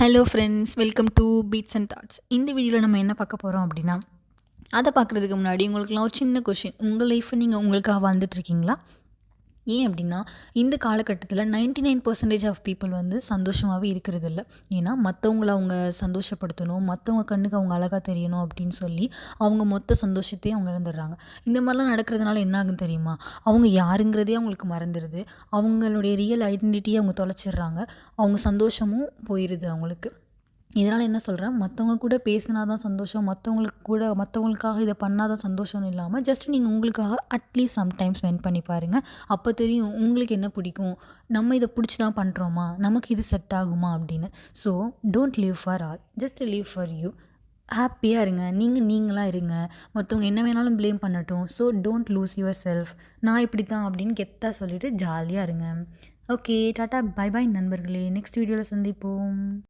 Hello friends welcome to Beats and Thoughts இந்த வீடியோவில் நம்ம என்ன பார்க்க போகிறோம் அப்படின்னா அதை பார்க்குறதுக்கு முன்னாடி உங்களுக்குலாம் ஒரு சின்ன கொஷின் உங்கள் லைஃப்பை நீங்கள் உங்களுக்காக வாழ்ந்துட்டுருக்கீங்களா ஏன் அப்படின்னா இந்த காலகட்டத்தில் 99% நைன் பர்சன்டேஜ் ஆஃப் பீப்புள் வந்து சந்தோஷமாகவே இருக்கிறது இல்லை ஏன்னா மற்றவங்கள அவங்க சந்தோஷப்படுத்தணும் மற்றவங்க கண்ணுக்கு அவங்க அழகாக தெரியணும் அப்படின்னு சொல்லி அவங்க மொத்த சந்தோஷத்தையும் அவங்க இழந்துடுறாங்க. இந்த மாதிரிலாம் நடக்கிறதுனால என்ன ஆகும் தெரியுமா? அவங்க யாருங்கிறதே அவங்களுக்கு மறந்துடுது. அவங்களுடைய ரியல் ஐடென்டிட்டியை அவங்க தொலைச்சிடுறாங்க. அவங்க சந்தோஷமும் போயிடுது அவங்களுக்கு. இதனால் என்ன சொல்கிறேன் மற்றவங்க கூட பேசினா தான் சந்தோஷம். மற்றவங்களுக்கு கூட மற்றவங்களுக்காக இதை பண்ணால் தான் சந்தோஷம்னு இல்லாமல் ஜஸ்ட் நீங்கள் உங்களுக்காக அட்லீஸ்ட் சம்டைம் ஸ்பெண்ட் பண்ணி பாருங்கள் அப்போ தெரியும் உங்களுக்கு என்ன பிடிக்கும்? நம்ம இதை பிடிச்சி தான் பண்ணுறோமா நமக்கு இது செட் ஆகுமா அப்படின்னு. So don't leave for all just leave for you ஹாப்பியாக இருங்க. நீங்கள் நீங்களாக இருங்க. மற்றவங்க என்ன வேணாலும் ப்ளேம் பண்ணட்டும். So don't lose your yourself இப்படி தான் அப்படின்னு கெத்தாக சொல்லிவிட்டு ஜாலியாக இருங்க. ஓகே டாட்டா பை பாய் நண்பர்களே. நெக்ஸ்ட் வீடியோவில் சந்திப்போம்.